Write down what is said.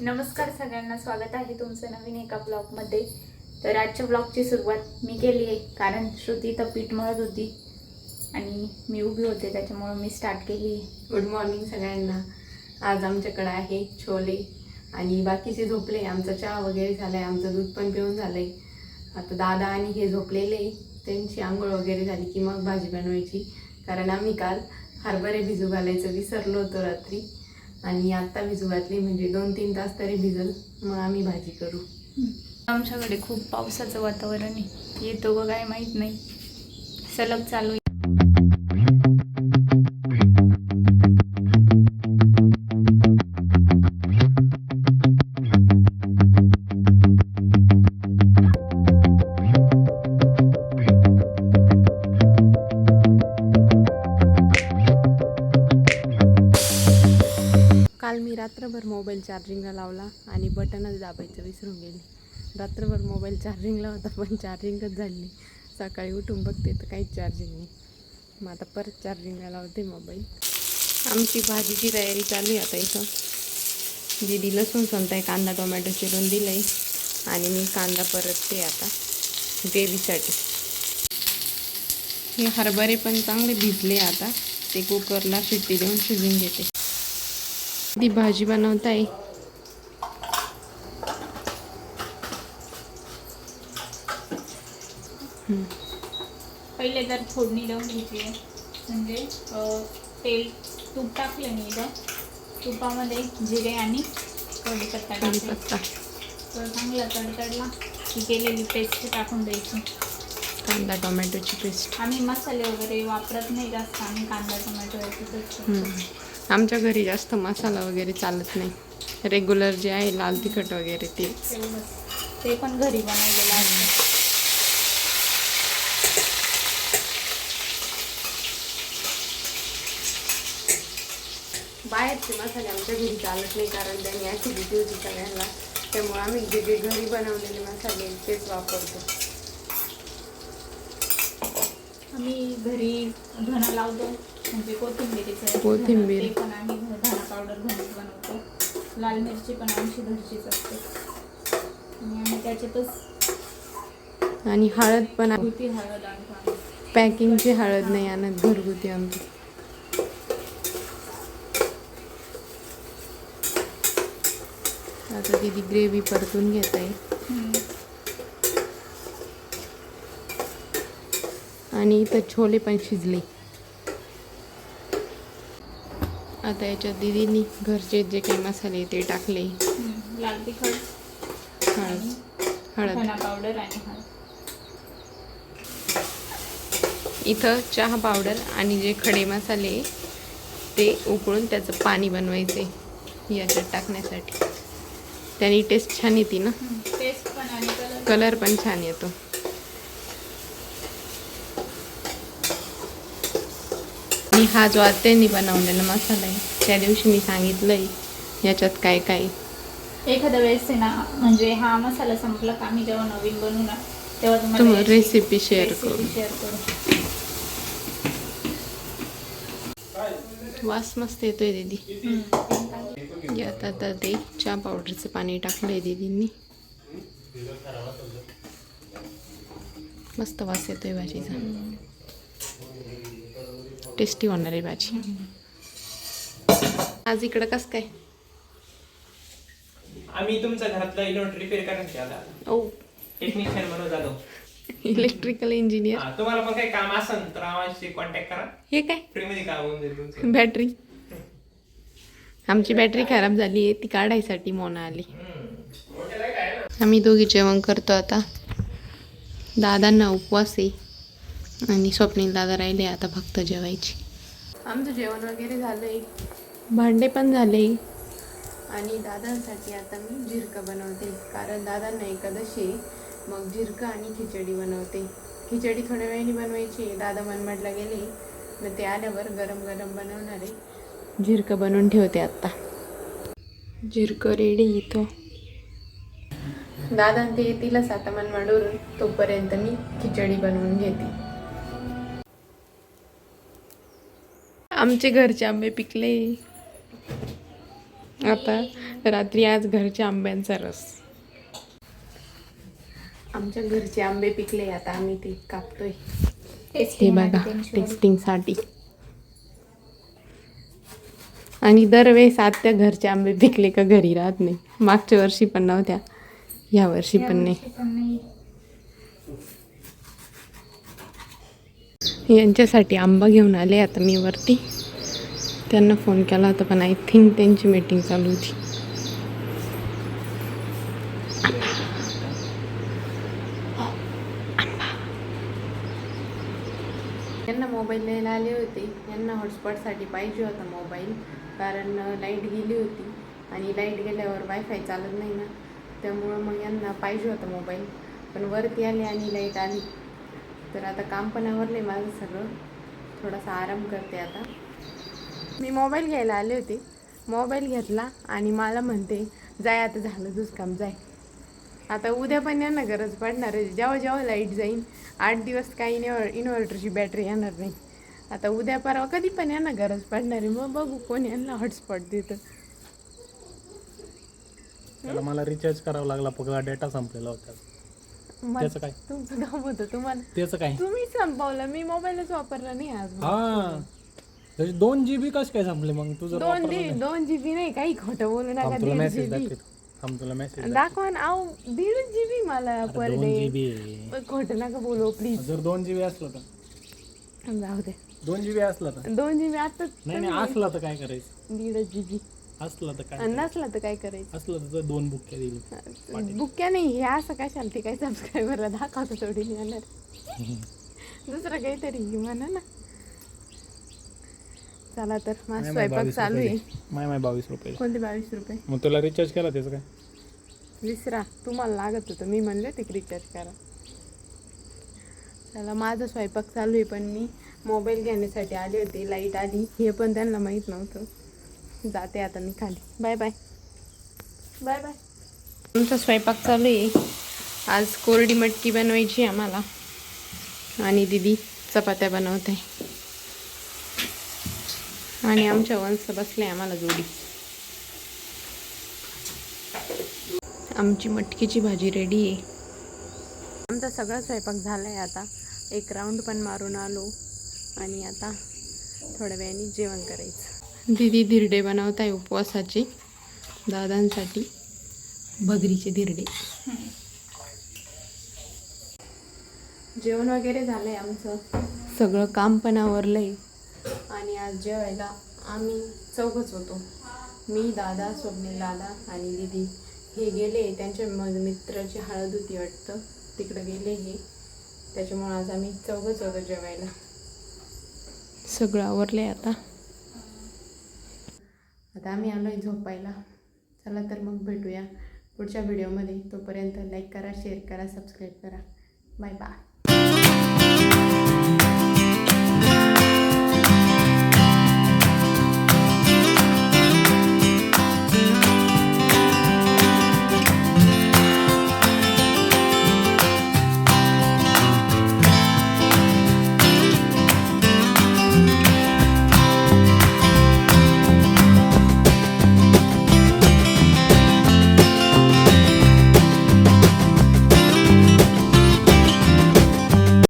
नमस्कार सगळ्यांना स्वागत आहे तुमचं नवीन एका ब्लॉगमध्ये तर आजच्या ब्लॉगची सुरुवात मी केली आहे कारण श्रुती तर पीठ मळत होती आणि मी उभी होते त्याच्यामुळं मी स्टार्ट केली आहे. गुड मॉर्निंग सगळ्यांना. आज आमच्याकडे आहे छोले आणि बाकीचे झोपले. आमचा चहा वगैरे झाला आहे आमचं दूध पण पिऊन झालं आहे आता दादा आणि हे झोपलेले त्यांची आंघोळ वगैरे झाली की मग भाजी बनवायची. कारण आम्ही काल हरभरे भिजू घालायचं विसरलो होतो रात्री. आणि आत्ता भिजू घातली म्हणजे दोन तीन तास तरी भिजल मग आम्ही भाजी करू. आमच्याकडे खूप पावसाचं वातावरण आहे. येतो ग काय माहीत नाही. सलग चालू रात्रभर मोबाईल चार्जिंगला लावला आणि बटनच दाबायचं विसरून गेले. रात्रभर मोबाईल चार्जिंगला होता पण चार्जिंगच झाली सकाळी उठून बघते तर काहीच चार्जिंग नाही. मग आता परत चार्जिंगला लावते मोबाईल. आमची भाजीची तयारी चालू आहे आता इथं. दिदी लसूण आहे कांदा टोमॅटो चिरून दिलं आहे आणि मी कांदा परतते आता ग्रेव्हीसाठी. हे हरभरे पण चांगले भिजले आता. ते कुकरला शिट्टी देऊन शिजून घेते. ती भाजी बनवताय. पहिले तर फोडणी देऊन घ्यायची आहे म्हणजे तेल तूप टाकलं मी इथं. तुपामध्ये जिरे आणि कढीपत्ता कढीपत्ता तर चांगला तडतडला ही केलेली पेस्ट टाकून द्यायची. कांदा टोमॅटोची पेस्ट आम्ही मसाले वगैरे वापरत नाही जास्त आम्ही कांदा टोमॅटो याच्यातच करतो. आमच्या घरी जास्त मसाला वगैरे चालत नाही. रेग्युलर जे आहे लाल तिखट वगैरे ते. ते पण घरी बनवलेलं असतं बाहेरचे मसाले आमच्या घरी चालत नाही कारण त्यांनी ॲसिडिटी होती सगळ्यांना. त्यामुळे आम्ही जे जे घरी बनवलेले मसाले तेच वापरतो. आम्ही घरी धना लावतो. म्हणजे कोथिंबीरीचं कोथिंबीर. ते पण आम्ही धना पावडर घरीच बनवतो लाल मिरची पण आमची घरचीच असते आणि आम्ही त्याच्यातच आणि हळद पण आहे. घरगुती हळद आणतो आम्ही. पॅकिंगची हळद नाही आणत घरगुती आमची आता दिदी ग्रेव्ही परतून घेत आहे हम्म. आणि इथं छोले पण शिजले आता याच्यात दिदीनी घरचे जे काही मसाले ते टाकले. लाल तिखट हळद. हळद. पावडर आणि हळद. इथं चहा पावडर आणि जे खडे मसाले ते उकळून त्याचं पाणी बनवायचे याच्यात टाकण्यासाठी. त्याने टेस्ट छान येते ना? टेस्ट पण आणि कलर पण छान येतो. आणि हा जो आत्यांनी बनवलेला मसाला आहे त्या दिवशी मी सांगितलंय याच्यात काय काय? एखाद्या वेळेस आहे ना म्हणजे हा मसाला संपला का आम्ही जेव्हा नवीन बनवू ना तेव्हा तुम्हाला याची रेसिपी शेअर करू शेअर करू वास मस्त येतोय दीदी. यात आता ते चहा पावडरचं पाणी टाकलंय दीदींनी. मस्त वास येतोय भाजीचा. टेस्टी होणार आहे भाजी. आज इकडं कसं काय? आम्ही तुमच्या घरातलं इलेक्ट्रिक रिपेअर करण्यासाठी आला ओ. टेक्निशियन म्हणून इलेक्ट्रिकल इंजिनियर हा, तुम्हाला पण काही काम असेल तर आम्हाशी कॉन्टॅक्ट करा. हे काय? फ्रीमध्ये काम होऊन जाईल तुमचं. बॅटरी आमची बॅटरी खराब झाली आहे ती काढायसाठी मोना आली. आम्ही दोघी जेवण करतो आता. दादांना उपवास आहे. आणि स्वप्नील दादा राहिले आता फक्त जेवायची. आमचं जेवण वगैरे झालंय. भांडे पण झाले. आणि दादांसाठी आता मी झिरकं बनवते. कारण दादांना एकादशी मग झिरकं आणि खिचडी बनवते. खिचडी थोड्या वेळाने बनवायची. दादा मनमाडला गेले. मग ते आल्यावर गरम गरम बनवणार आहे. झिरकं बनवून ठेवते आत्ता. झिरकं रेडी इथं. दादा ते येतीलच आता मनमाडवरून. तोपर्यंत मी खिचडी बनवून घेते. आमचे घरचे आंबे पिकले. आता रात्री आज घरच्या आंब्यांचा रस. आमच्या घरचे आंबे पिकले आता आम्ही ते कापतोय. हे बघा टेक्स्टिंगसाठी आणि दरवेळेस आत्या घरचे आंबे पिकले का घरी राहत नाही. मागच्या वर्षी पण नव्हत्या ह्या वर्षी पण नाही. यांच्यासाठी आंबा घेऊन आले. आता मी वरती. त्यांना फोन केला होता पण आय थिंक त्यांची मीटिंग चालू होती. हो, यांना मोबाईल द्यायला आले होते. यांना हॉटस्पॉटसाठी पाहिजे होता मोबाईल कारण लाइट गेली होती आणि लाइट गेल्यावर वायफाय चालत नाही ना. त्यामुळं मग यांना पाहिजे होता मोबाईल पण वरती आले आणि लाइट आली. तर आता काम पण आवरले माझं सगळं. थोडासा आराम करते आता. मी मोबाईल घ्यायला आले होते. मोबाईल घेतला आणि मला म्हणते जाय आता झालं तुझं काम जाय. आता उद्या पण यांना गरज पडणार आहे. जेव्हा जेव्हा लाइट जाईन आठ दिवस काही इन्व्हर इन्व्हर्टरची बॅटरी येणार नाही. आता उद्या परवा कधी पण यांना गरज पडणार आहे. मग बघू कोण यांना हॉटस्पॉट देतं. त्याला मला रिचार्ज करावा लागला पगला डेटा संपलेला होता. त्याचं काय? तुमचं काम होतं तुम्हाला. त्याचं काय? तुम्ही संपवलं. मी मोबाईलच वापरला नाही आज हा. दोन जी बी कसे काय संपले मग? तू जर दोन जी दोन जी बी नाही काही खोटं बोलू नका. थांब तुला दीड मेसेज जी बी दाखवतो. थांब तुला मेसेज दाखवा ना अहो दीड जी बी मला पर दोन डे बी खोटं नका बोलू प्लीज जर दोन जी बी असलं तर. जाऊ दे. दोन जी बी असलं तर. दोन जी बी आताच नाही नाही असला तर काय करायचं? दीड जी बी असलं तर काय नसला तर काय करायचं? असलं तर दोन बुक्या दिली बुक्या नाही हे असं कशाला ते काही सबस्क्रायबरला दाखवतो थोडी येणार दुसरं काहीतरी म्हणा ना. चला तर माझा स्वयंपाक चालू आहे. माय माय बावीस रुपये कोणते बावीस रुपये? मग तुला रिचार्ज केला त्याचं काय? विसरा. तुम्हाला लागत होतं. मी म्हणले ते रिचार्ज करा. चला माझा स्वयंपाक चालू आहे पण मी मोबाईल घेण्यासाठी आले होते. लाइट आली. हे पण त्यांना माहीत नव्हतं. जाते आता मी खाली. बाय बाय बाय बाय आमचा स्वयंपाक चालू आहे. आज कोरडी मटकी बनवायची आम्हाला. आणि दिदी चपात्या बनवते. आणि आमच्या वंश बसले आम्हाला जोडी. आमची मटकीची भाजी रेडी आहे. आमचा सगळा स्वयंपाक झाला आहे आता. एक राऊंड पण मारून आलो. आणि आता थोड्या वेळाने जेवण करायचं. दिदी धिरडे बनवत आहे उपवासाचे दादांसाठी भगरीचे धिरडे. जेवण वगैरे झालंय आमचं. सगळं काम पण आवरलं आहे आणि आज जेवायला आम्ही चौघच होतो. मी दादा स्वप्नील दादा आणि दिदी. हे गेले त्यांच्या म- मित्राची हळद होती वाटतं. तिकडं गेले हे. त्याच्यामुळे आज आम्ही चौघच होतो जेवायला. सगळं आवरले आता. आता आम्ही आलो आहे झोपायला. चला तर मग भेटूया पुढच्या व्हिडिओमध्ये तोपर्यंत लाईक करा शेअर करा सबस्क्राईब करा. Bye bye